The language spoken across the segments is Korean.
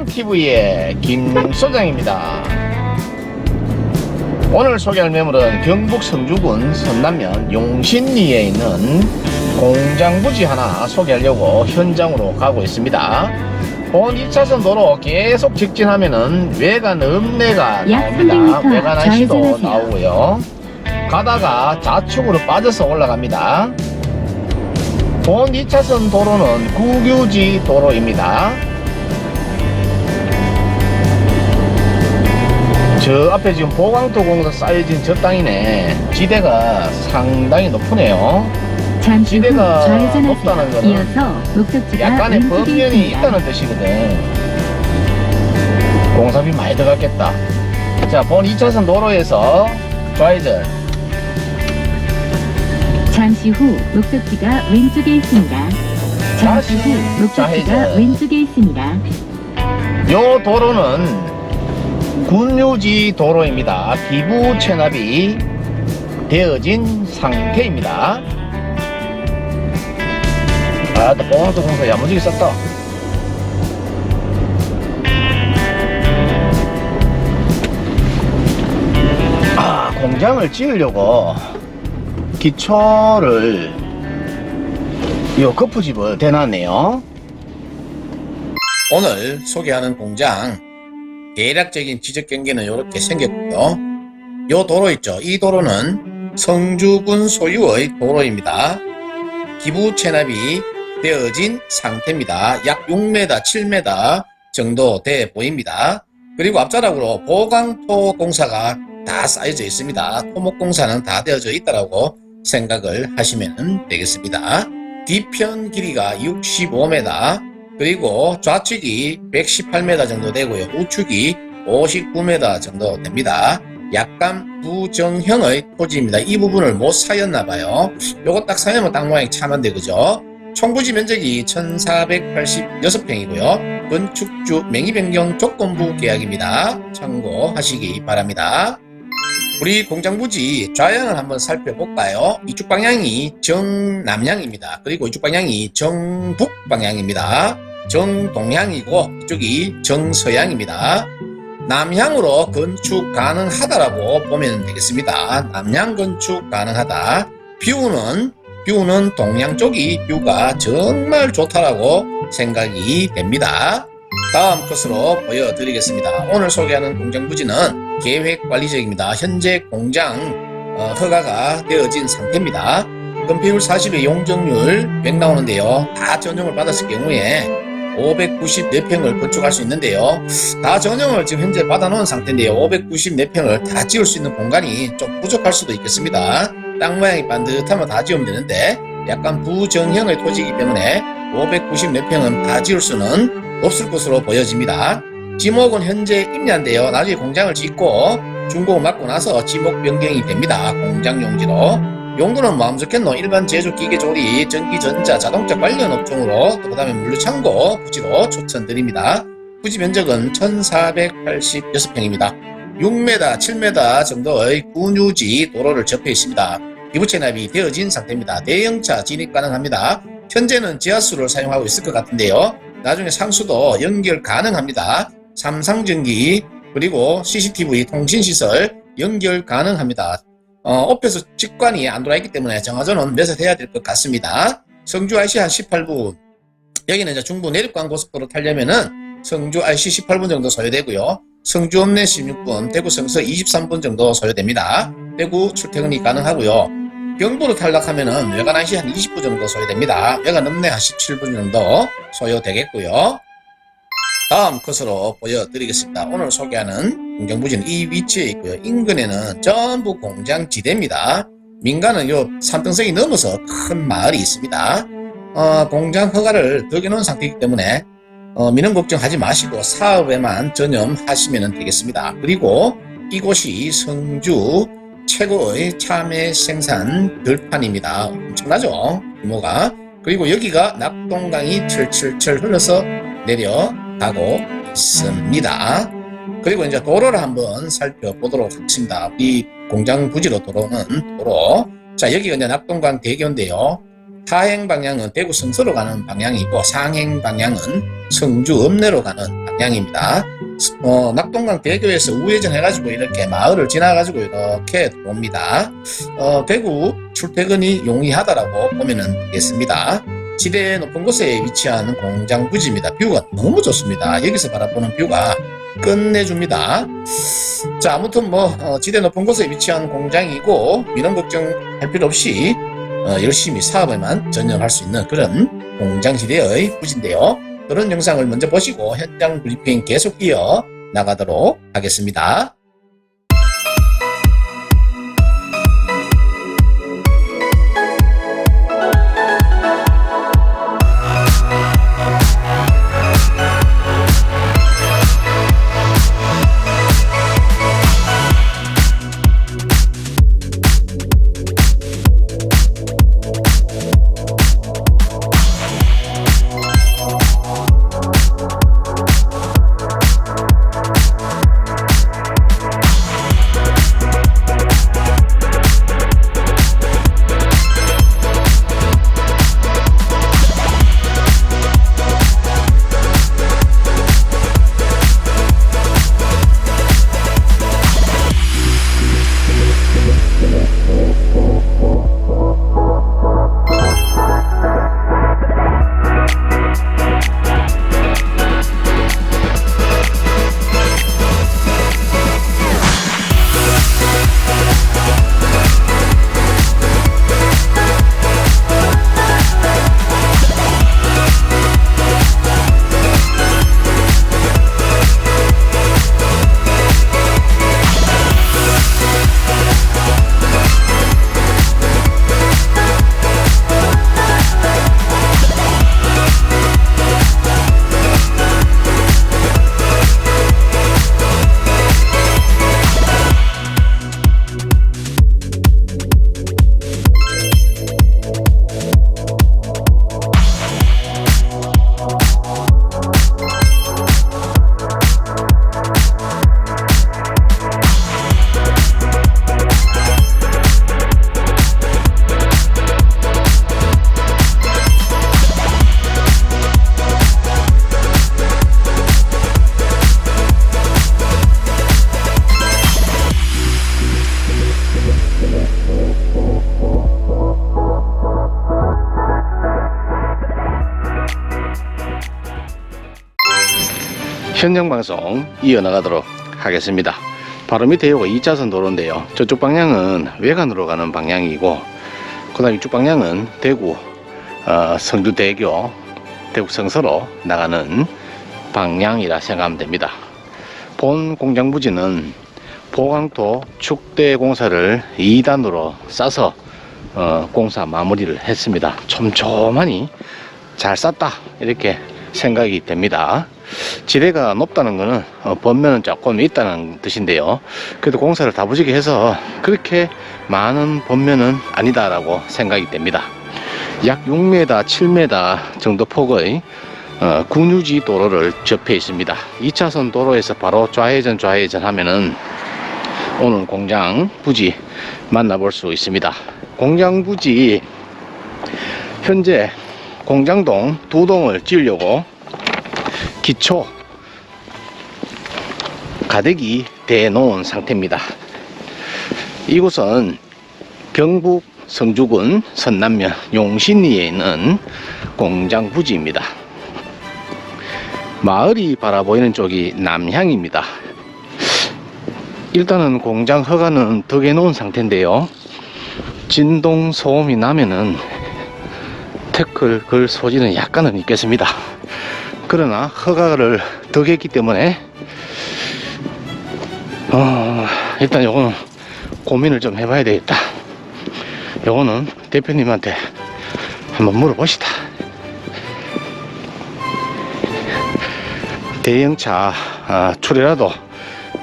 공장TV의 김소장입니다. 오늘 소개할 매물은 경북 성주군 선남면 용신리에 있는 공장 부지 하나 소개하려고 현장으로 가고 있습니다. 본 2차선 도로 계속 직진하면은 외관 읍내가 약 나옵니다. 300m 외관 좌회전하세요. 나오고요. 가다가 좌측으로 빠져서 올라갑니다. 본 2차선 도로는 국유지 도로입니다. 저 앞에 지금 보강토 공사 쌓여진 저 땅이네. 지대가 상당히 높으네요. 잠시 후 지대가 좌회전하세요. 높다는 거는 이어서 목적지가 약간의 왼쪽에 법면이 있습니다. 있다는 뜻이거든. 공사비 많이 들어갔겠다. 자, 본 2차선 도로에서 좌회전. 잠시 후 목적지가 왼쪽에 있습니다. 잠시 후 목적지가 좌회전. 왼쪽에 있습니다. 요 도로는 군유지 도로입니다. 기부 체납이 되어진 상태입니다. 아, 또 보강도 공사 야무지게 썼다. 아, 공장을 지으려고 기초를 요 거푸집을 대놨네요. 오늘 소개하는 공장 대략적인 지적 경계는 이렇게 생겼고요. 요 도로 있죠. 이 도로는 성주군 소유의 도로입니다. 기부 체납이 되어진 상태입니다. 약 6m, 7m 정도 돼 보입니다. 그리고 앞자락으로 보강토 공사가 다 쌓여져 있습니다. 토목 공사는 다 되어져 있다라고 생각을 하시면 되겠습니다. 뒤편 길이가 65m, 그리고 좌측이 118m 정도 되고요. 우측이 59m 정도 됩니다. 약간 부정형의 토지입니다. 이 부분을 못 사였나 봐요. 요거 딱 사면 땅 모양이 참한데 그죠? 총부지 면적이 1486평이고요. 건축주 명의 변경 조건부 계약입니다. 참고하시기 바랍니다. 우리 공장 부지 좌향을 한번 살펴볼까요? 이쪽 방향이 정남향입니다. 그리고 이쪽 방향이 정북 방향입니다. 정동향이고 이쪽이 정서향입니다. 남향으로 건축 가능하다라고 보면 되겠습니다. 남향 건축 가능하다. 뷰는 뷰는 동양 쪽이 뷰가 정말 좋다라고 생각이 됩니다. 다음 컷으로 보여드리겠습니다. 오늘 소개하는 공장 부지는 계획관리적입니다. 현재 공장 어, 허가가 되어진 상태입니다. 건폐율 40의 용적률 100 나오는데요. 다 전용을 받았을 경우에 594평을 건축할 수 있는데요. 다 전용을 지금 현재 받아놓은 상태인데요. 594평을 다 지을 수 있는 공간이 좀 부족할 수도 있겠습니다. 땅 모양이 반듯하면 다 지으면 되는데 약간 부정형의 토지이기 때문에 594평은 다 지을 수는 없을 것으로 보여집니다. 지목은 현재 임야인데요. 나중에 공장을 짓고 준공을 맡고 나서 지목 변경이 됩니다. 공장 용지로. 용도는 마음 좋겠노. 일반 제조 기계 조리, 전기 전자, 자동차 관련 업종으로 또 그다음에 물류창고 부지로 추천드립니다. 부지 면적은 1486평입니다. 6m, 7m 정도의 군유지 도로를 접해 있습니다. 기부 체납이 되어진 상태입니다. 대형차 진입 가능합니다. 현재는 지하수를 사용하고 있을 것 같은데요. 나중에 상수도 연결 가능합니다. 삼상전기 그리고 CCTV 통신시설 연결 가능합니다. 어, 옵에서 직관이 안 들어와 있기 때문에 정화조는 매설해야 될 것 같습니다. 성주 IC 한 18분 여기는 이제 중부 내륙간 고속도로 타려면은 성주 IC 18분 정도 소요되고요. 성주 읍내 16분, 대구 성서 23분 정도 소요됩니다. 대구 출퇴근이 가능하고요. 경부로 탈락하면은 외관 IC 한 20분 정도 소요됩니다. 외관 읍내 한 17분 정도 소요되겠고요. 다음 컷으로 보여드리겠습니다. 오늘 소개하는 공정부지는 이 위치에 있고요. 인근에는 전부 공장지대입니다. 민가는 요 산등성이 넘어서 큰 마을이 있습니다. 어, 공장 허가를 덕여놓은 상태이기 때문에 어, 민원 걱정하지 마시고 사업에만 전념하시면 되겠습니다. 그리고 이곳이 성주 최고의 참외 생산 들판입니다. 엄청나죠? 규모가. 그리고 여기가 낙동강이 철철철 흘러서 내려 가고 있습니다. 그리고 이제 도로를 한번 살펴보도록 하겠습니다. 이 공장 부지로 도로는 도로. 자, 여기가 이제 낙동강 대교인데요. 하행 방향은 대구 성서로 가는 방향이고 상행 방향은 성주 읍내로 가는 방향입니다. 어, 낙동강 대교에서 우회전 해가지고 이렇게 마을을 지나가지고 이렇게 옵니다. 어, 대구 출퇴근이 용이하다라고 보면 되겠습니다. 지대 높은 곳에 위치하는 공장 부지입니다. 뷰가 너무 좋습니다. 여기서 바라보는 뷰가 끝내줍니다. 자, 아무튼 뭐 어, 지대 높은 곳에 위치한 공장이고 이런 걱정할 필요 없이 어, 열심히 사업에만 전념할 수 있는 그런 공장 지대의 부지인데요. 그런 영상을 먼저 보시고 현장 브리핑 계속 이어 나가도록 하겠습니다. 현장 방송 이어나가도록 하겠습니다. 바로 밑에 요거 2차선 도로인데요. 저쪽 방향은 외관으로 가는 방향이고, 그 다음 이쪽 방향은 대구, 어, 성주대교, 대구 성서로 나가는 방향이라 생각하면 됩니다. 본 공장 부지는 보강토 축대 공사를 2단으로 싸서 어, 공사 마무리를 했습니다. 촘촘하니 잘 쌌다 이렇게 생각이 됩니다. 지대가 높다는 것은 어, 번면은 조금 있다는 뜻인데요. 그래도 공사를 다부지게 해서 그렇게 많은 번면은 아니다라고 생각이 됩니다. 약 6m, 7m 정도 폭의 어, 군유지 도로를 접해 있습니다. 2차선 도로에서 바로 좌회전 좌회전 하면은 오늘 공장 부지 만나볼 수 있습니다. 공장 부지 현재 공장동 두 동을 지으려고 기초 가득이 돼 놓은 상태입니다. 이곳은 경북 성주군 선남면 용신리에 있는 공장 부지입니다. 마을이 바라보이는 쪽이 남향입니다. 일단은 공장 허가는 덕해 놓은 상태인데요. 진동 소음이 나면은 태클 걸 소지는 약간은 있겠습니다. 그러나 허가를 덕했기 때문에 어, 일단 요거는 고민을 좀 해봐야 되겠다. 요거는 대표님한테 한번 물어보시다. 대형차 아, 출애라도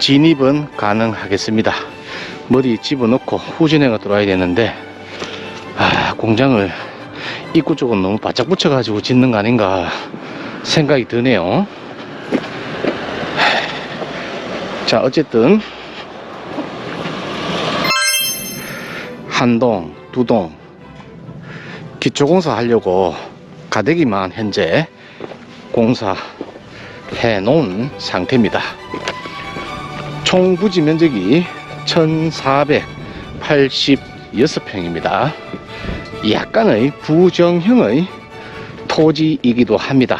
진입은 가능하겠습니다. 머리 집어넣고 후진해가 들어와야 되는데 아, 공장을 입구 쪽은 너무 바짝 붙여가지고 짓는 거 아닌가 생각이 드네요. 자, 어쨌든 한 동, 두 동 기초 공사 하려고 가대기만 현재 공사 해 놓은 상태입니다. 총 부지 면적이 1486평입니다. 약간의 부정형의 토지이기도 합니다.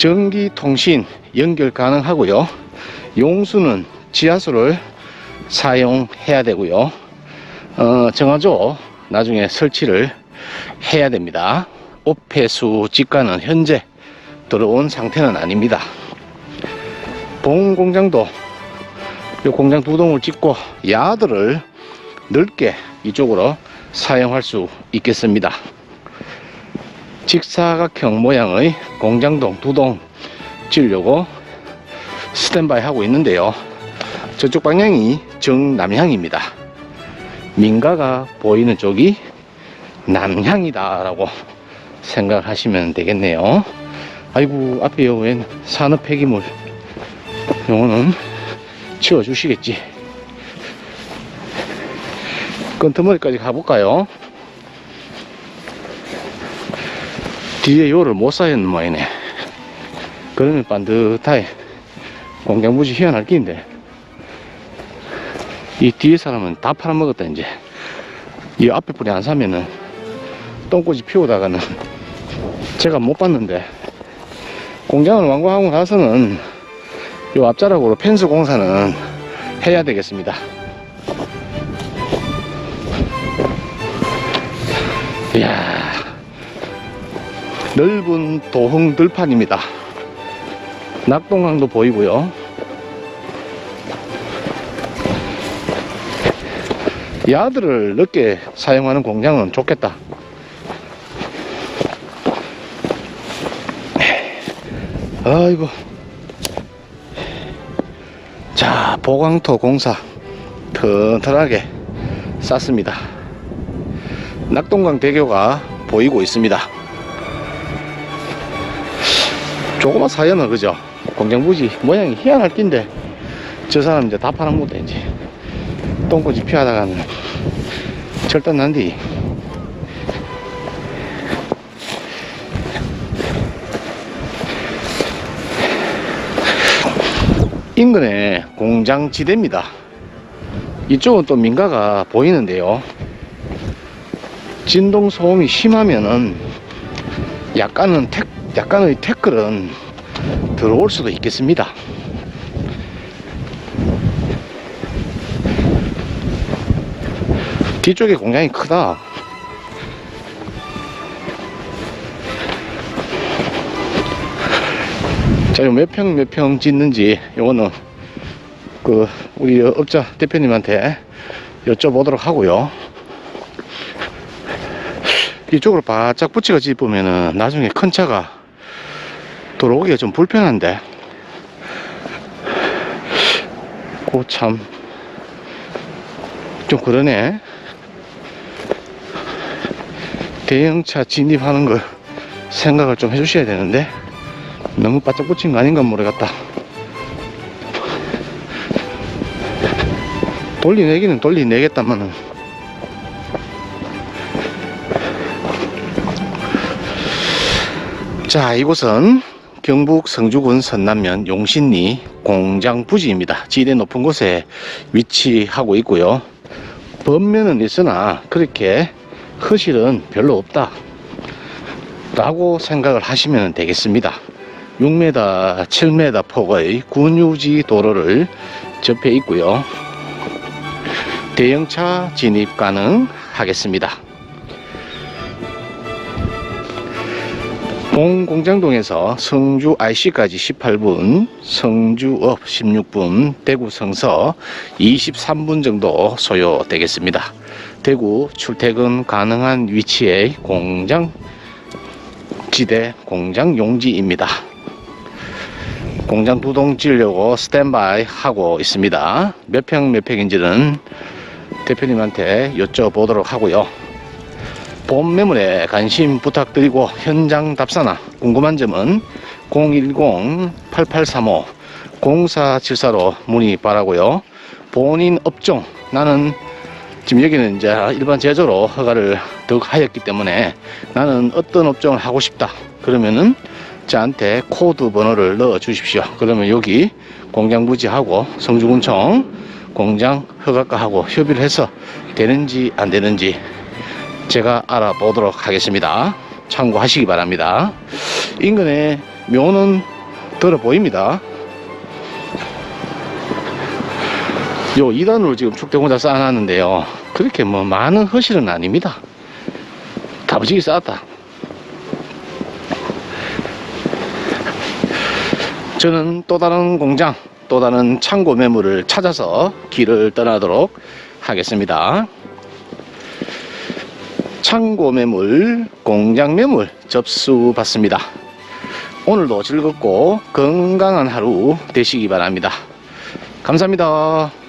전기 통신 연결 가능하고요. 용수는 지하수를 사용해야 되고요. 어, 정화조 나중에 설치를 해야 됩니다. 오폐수 직가는 현재 들어온 상태는 아닙니다. 봉 공장도 이 공장 두 동을 짓고 야들을 넓게 이쪽으로 사용할 수 있겠습니다. 직사각형 모양의 공장동 두동 지으려고 스탠바이 하고 있는데요. 저쪽 방향이 정남향입니다. 민가가 보이는 쪽이 남향이다라고 생각을 하시면 되겠네요. 아이고 앞에 웬 산업 폐기물 요거는 치워주시겠지. 끈트머리까지 가볼까요? 뒤에 요를 못 쌓였는 모양이네. 그러면 반듯하게 공장부지 희한할 끼인데. 이 뒤에 사람은 다 팔아먹었다, 이제. 이 앞에 뿌리 안 사면은 똥꼬지 피우다가는 제가 못 봤는데 공장을 완공하고 나서는 요 앞자락으로 펜스 공사는 해야 되겠습니다. 넓은 도흥 들판입니다. 낙동강도 보이고요. 야들을 넓게 사용하는 공장은 좋겠다. 아이고. 자, 보강토 공사 튼튼하게 쌌습니다. 낙동강 대교가 보이고 있습니다. 조그만 사연은 그죠? 공장부지 모양이 희한할 낀데 저 사람 이제 다 팔아먹다 이제 똥꼬지 피하다가는 절단 난디 인근에 공장 지대입니다. 이쪽은 또 민가가 보이는데요. 진동 소음이 심하면은 약간은 태, 약간의 태클은 들어올 수도 있겠습니다. 뒤쪽에 공장이 크다. 자, 몇평 몇 평 짓는지 요거는 그 우리 업자 대표님한테 여쭤보도록 하고요. 이쪽으로 바짝 붙이가 짚으면은 나중에 큰 차가 들어오기가 좀 불편한데. 고참. 좀 그러네. 대형차 진입하는 걸 생각을 좀 해주셔야 되는데. 너무 바짝 붙인 거 아닌가 모르겠다. 돌리내기는 돌리내겠다마는. 자 이곳은 경북 성주군 선남면 용신리 공장 부지입니다. 지대 높은 곳에 위치하고 있고요. 범면은 있으나 그렇게 허실은 별로 없다 라고 생각을 하시면 되겠습니다. 6m 7m 폭의 군유지 도로를 접해 있고요. 대형차 진입 가능하겠습니다 봉공장동에서 성주 IC까지 18분, 성주업 16분, 대구 성서 23분 정도 소요되겠습니다. 대구 출퇴근 가능한 위치의 공장 지대 공장 용지입니다. 공장 두 동 지으려고 스탠바이 하고 있습니다. 몇 평 몇 평인지는 대표님한테 여쭤보도록 하고요. 본 매물에 관심 부탁드리고 현장 답사나 궁금한 점은 010-8835-0474로 문의 바라고요. 본인 업종 나는 지금 여기는 이제 일반 제조로 허가를 더욱 하였기 때문에 나는 어떤 업종을 하고 싶다. 그러면은 저한테 코드 번호를 넣어 주십시오. 그러면 여기 공장 부지하고 성주군청 공장 허가과하고 협의를 해서 되는지 안 되는지 제가 알아보도록 하겠습니다. 참고하시기 바랍니다. 인근에 묘는 들어 보입니다. 요 2단으로 지금 축대공자 쌓아놨는데요. 그렇게 뭐 많은 허실은 아닙니다. 다부지게 쌓았다. 저는 또 다른 공장, 또 다른 창고 매물을 찾아서 길을 떠나도록 하겠습니다. 창고 매물, 공장 매물 접수 받습니다. 오늘도 즐겁고 건강한 하루 되시기 바랍니다. 감사합니다.